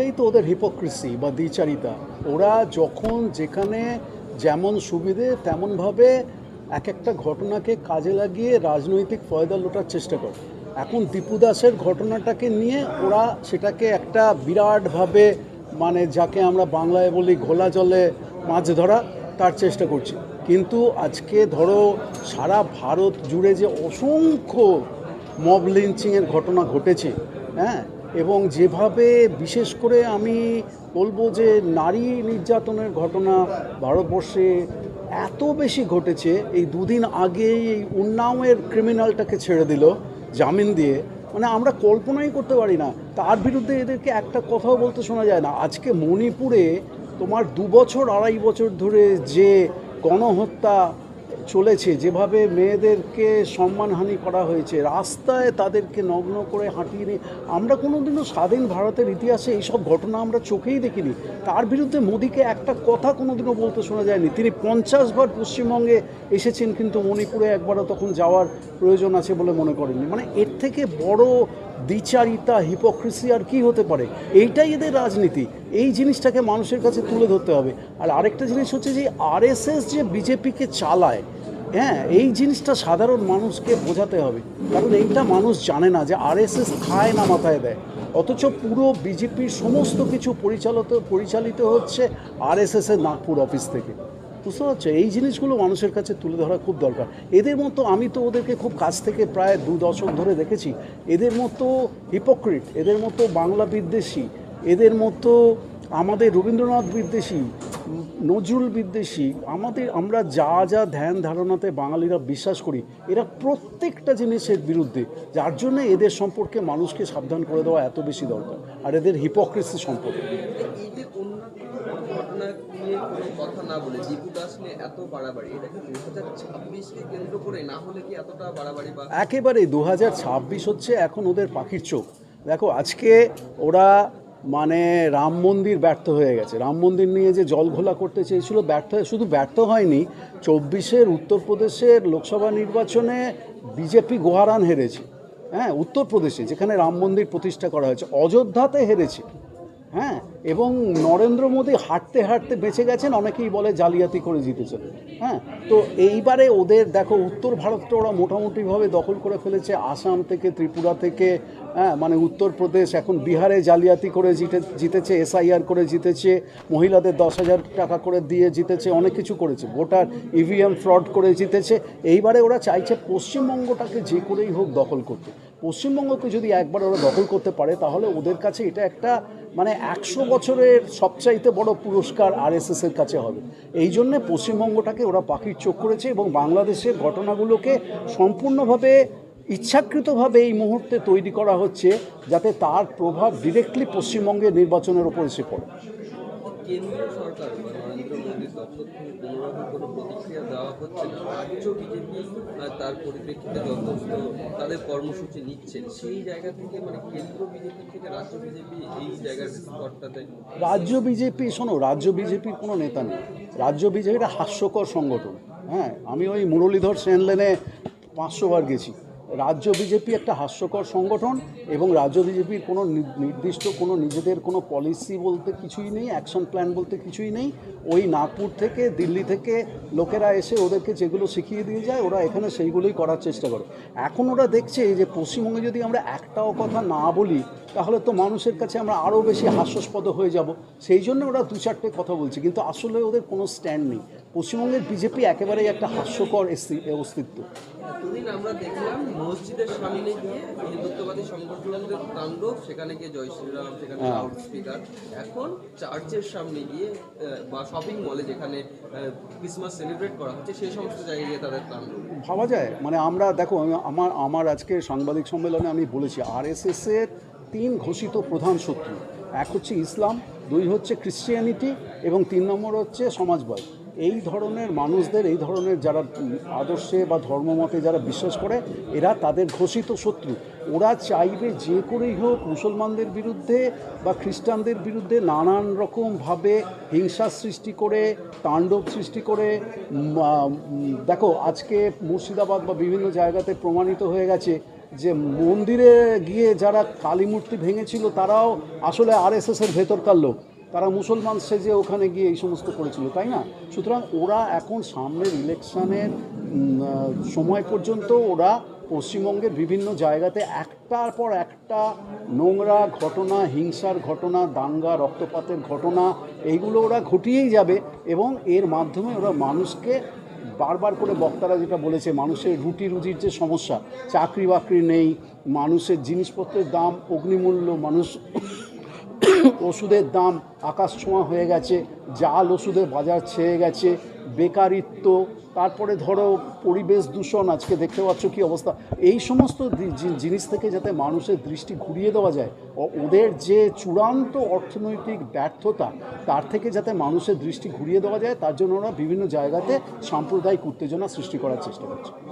এইটাই তো ওদের হিপোক্রেসি বা দ্বিচারিতা। ওরা যখন যেখানে যেমন সুবিধে, তেমনভাবে এক একটা ঘটনাকে কাজে লাগিয়ে রাজনৈতিক ফয়দা লোটার চেষ্টা করে। এখন দীপু দাসের ঘটনাটাকে নিয়ে ওরা সেটাকে একটা বিরাটভাবে মানে যাকে আমরা বাংলায় বলি ঘোলা জলে মাছ ধরা, তার চেষ্টা করছি। কিন্তু আজকে ধরো সারা ভারত জুড়ে যে অসংখ্য মব লিঞ্চিংয়ের ঘটনা ঘটেছে হ্যাঁ? এবং যেভাবে বিশেষ করে আমি বলব যে নারী নির্যাতনের ঘটনা ভারতবর্ষে এত বেশি ঘটেছে, এই দুদিন আগেই এই উন্নাওয়ের ক্রিমিনালটাকে ছেড়ে দিল জামিন দিয়ে। মানে আমরা কল্পনাই করতে পারি না, তার বিরুদ্ধে এদেরকে একটা কথাও বলতে শোনা যায় না। আজকে মণিপুরে তোমার দু বছর, আড়াই বছর ধরে যে গণহত্যা চলেছে, যেভাবে মেয়েদেরকে সম্মানহানি করা হয়েছে, রাস্তায় তাদেরকে নগ্ন করে হাঁটিয়ে নিয়ে, আমরা কোনোদিনও স্বাধীন ভারতের ইতিহাসে এইসব ঘটনা আমরা চোখেই দেখিনি। তার বিরুদ্ধে মোদীকে একটা কথা কোনোদিনও বলতে শোনা যায়নি। তিনি পঞ্চাশ বার পশ্চিমবঙ্গে এসেছেন, কিন্তু মণিপুরে একবারও তখন যাওয়ার প্রয়োজন আছে বলে মনে করেননি। মানে এর থেকে বড় দ্বিচারিতা হিপোক্রেসি আর কি হতে পারে? এইটাই এদের রাজনীতি। এই জিনিসটাকে মানুষের কাছে তুলে ধরতে হবে। আর আরেকটা জিনিস হচ্ছে যে আরএসএস যে বিজেপিকে চালায় হ্যাঁ এই জিনিসটা সাধারণ মানুষকে বোঝাতে হবে। কারণ এইটা মানুষ জানে না যে আরএসএস খায় না মাথায় দেয়। অথচ পুরো বিজেপির সমস্ত কিছু পরিচালিত পরিচালিত হচ্ছে আরএসএসের নাগপুর অফিস থেকে। বুঝতে পারছ? এই জিনিসগুলো মানুষের কাছে তুলে ধরা খুব দরকার। এদের মতো আমি তো ওদেরকে খুব কাছ থেকে প্রায় দু দশক ধরে দেখেছি। এদের মতো হিপোক্রিট এদের মতো বাংলা বিদ্বেষী, এদের মতো আমাদের রবীন্দ্রনাথ বিদ্বেষী নজরুল বিদ্বেষী, আমাদের আমরা যা যা ধ্যান ধারণাতে বাঙালিরা বিশ্বাস করি, এরা প্রত্যেকটা জিনিসের বিরুদ্ধে। যার জন্য এদের সম্পর্কে মানুষকে সাবধান করে দেওয়া এত বেশি দরকার। আর এদের হিপোক্রেসি সম্পর্কে। একেবারে দু হাজার ছাব্বিশ হচ্ছে এখন ওদের পাখির চোখ। দেখো, আজকে ওরা মানে রাম মন্দির ব্যর্থ হয়ে গেছে। রাম মন্দির নিয়ে যে জল ঘোলা করতে চেয়েছিল, ব্যর্থ শুধু ব্যর্থ হয়নি, চব্বিশের উত্তরপ্রদেশের লোকসভা নির্বাচনে বিজেপি গোহারান হেরেছে। হ্যাঁ উত্তরপ্রদেশে যেখানে রাম মন্দির প্রতিষ্ঠা করা হয়েছে, অযোধ্যাতে হেরেছে। হ্যাঁ এবং নরেন্দ্র মোদী হাঁটতে হাঁটতে বেঁচে গেছেন, অনেকেই বলে জালিয়াতি করে জিতেছেন। হ্যাঁ তো এইবারে ওদের, দেখো, উত্তর ভারতটা ওরা মোটামুটিভাবে দখল করে ফেলেছে। আসাম থেকে, ত্রিপুরা থেকে হ্যাঁ মানে উত্তরপ্রদেশ, এখন বিহারে জালিয়াতি করে জিতে, জিতেছে, এসআইআর করে জিতেছে, মহিলাদের দশ হাজার টাকা করে দিয়ে জিতেছে, অনেক কিছু করেছে। ভোটার ইভিএম ফ্রড করে জিতেছে। এইবারে ওরা চাইছে পশ্চিমবঙ্গটাকে যে করেই হোক দখল করতে। পশ্চিমবঙ্গকে যদি একবার ওরা দখল করতে পারে, তাহলে ওদের কাছে এটা একটা মানে একশো বছরের সবচাইতে বড় পুরস্কার আরএসএস এর কাছে হবে। এই জন্যে পশ্চিমবঙ্গটাকে ওরা পাখির চোখ করেছে এবং বাংলাদেশের ঘটনাগুলোকে সম্পূর্ণভাবে ইচ্ছাকৃতভাবে এই মুহূর্তে তৈরি করা হচ্ছে যাতে তার প্রভাব ডিরেক্টলি পশ্চিমবঙ্গের নির্বাচনের ওপর এসে পড়ে। কেন্দ্রীয় সরকার নরেন্দ্র মোদীর দপ্তর থেকে কোনোরকম কোনো প্রতিক্রিয়া দেওয়া হচ্ছে না। রাজ্য বিজেপি তার পরিপ্রেক্ষিতে যথেষ্ট তাদের কর্মসূচি নিচ্ছেন সেই জায়গা থেকে মানে কেন্দ্র বিজেপি থেকে রাজ্য বিজেপি এই জায়গার স্তরটাতে রাজ্য বিজেপি, শোনো, রাজ্য বিজেপির কোনো নেতা নেই। রাজ্য বিজেপি একটা হাস্যকর সংগঠন। হ্যাঁ আমি ওই মুরলীধর সেন লেনে পাঁচশো বার গেছি। রাজ্য বিজেপি একটা হাস্যকর সংগঠন এবং রাজ্য বিজেপির কোনো নির্দিষ্ট কোনো নিজেদের কোনো পলিসি বলতে কিছুই নেই অ্যাকশন প্ল্যান বলতে কিছুই নেই। ওই নাগপুর থেকে, দিল্লি থেকে লোকেরা এসে ওদেরকে যেগুলো শিখিয়ে দিয়ে যায়, ওরা এখানে সেইগুলোই করার চেষ্টা করে। এখন ওরা দেখছে যে পশ্চিমবঙ্গে যদি আমরা একটাও কথা না বলি, তাহলে তো মানুষের কাছে আমরা আরও বেশি হাস্যাস্পদ হয়ে যাব। সেই জন্য ওরা দু চারটে কথা বলছে, কিন্তু আসলে ওদের কোনো স্ট্যান্ড নেই। পশ্চিমবঙ্গের বিজেপি একেবারেই একটা হাস্যকর অস্তিত্ব। এতদিন আমরা দেখলাম মসজিদের সামনে গিয়ে হিন্দুত্ববাদী সংগঠনদের তাণ্ডব সেখানে গিয়ে জয় শ্রীরাম সেখানে হ্যাঁ। লাউড স্পিকার এখন চার্চের সামনে গিয়ে বা শপিং মলে যেখানে ক্রিসমাস সেলিব্রেট করা হচ্ছে সেই সমস্ত জায়গায় গিয়ে তাদের তাণ্ডব। ভাবা যায়। মানে আমরা দেখো আমার আমার আজকে সাংবাদিক সম্মেলনে আমি বলেছি আরএসএস এর তিন ঘোষিত প্রধান শত্রু। এক হচ্ছে ইসলাম দুই হচ্ছে ক্রিশ্চিয়ানিটি এবং তিন নম্বর হচ্ছে সমাজবাদ। এই ধরনের মানুষদের, এই ধরনের যারা আদর্শে বা ধর্মমতে যারা বিশ্বাস করে, এরা তাদের ঘোষিত শত্রু। ওরা চাইবে যে করেই হোক মুসলমানদের বিরুদ্ধে বা খ্রিস্টানদের বিরুদ্ধে নানান রকমভাবে হিংসা সৃষ্টি করে, তাণ্ডব সৃষ্টি করে দেখো, আজকে মুর্শিদাবাদ বা বিভিন্ন জায়গাতে প্রমাণিত হয়ে গেছে যে মন্দিরে গিয়ে যারা কালী মূর্তি ভেঙেছিল, তারাও আসলে আরএসএসের ভেতরকার লোক। তারা মুসলমান সেজে ওখানে গিয়ে এই সমস্ত করেছিল, তাই না? সুতরাং ওরা এখন সামনের ইলেকশনের সময় পর্যন্ত ওরা পশ্চিমবঙ্গের বিভিন্ন জায়গাতে একটার পর একটা নোংরা ঘটনা, হিংসার ঘটনা, দাঙ্গা, রক্তপাতের ঘটনা, এইগুলো ওরা ঘটিয়েই যাবে এবং এর মাধ্যমে ওরা মানুষকে বারবার করে বক্তারা যেটা বলেছে, মানুষের রুটি রুজির যে সমস্যা চাকরি বাকরি নেই, মানুষের জিনিসপত্রের দাম অগ্নিমূল্য, মানুষ ওষুধের দাম আকাশ ছোঁয়া হয়ে গেছে, জাল ওষুধের বাজার ছেয়ে গেছে, বেকারিত্ব, তারপরে ধরো পরিবেশ দূষণ, আজকে দেখতে পাচ্ছ কি অবস্থা। এই সমস্ত জিনিস থেকে যাতে মানুষের দৃষ্টি ঘুরিয়ে দেওয়া যায়, ও- ওদের যে চূড়ান্ত অর্থনৈতিক ব্যর্থতা, তার থেকে যাতে মানুষের দৃষ্টি ঘুরিয়ে দেওয়া যায়, তার জন্য ওরা বিভিন্ন জায়গাতে সাম্প্রদায়িক উত্তেজনা সৃষ্টি করার চেষ্টা করছে।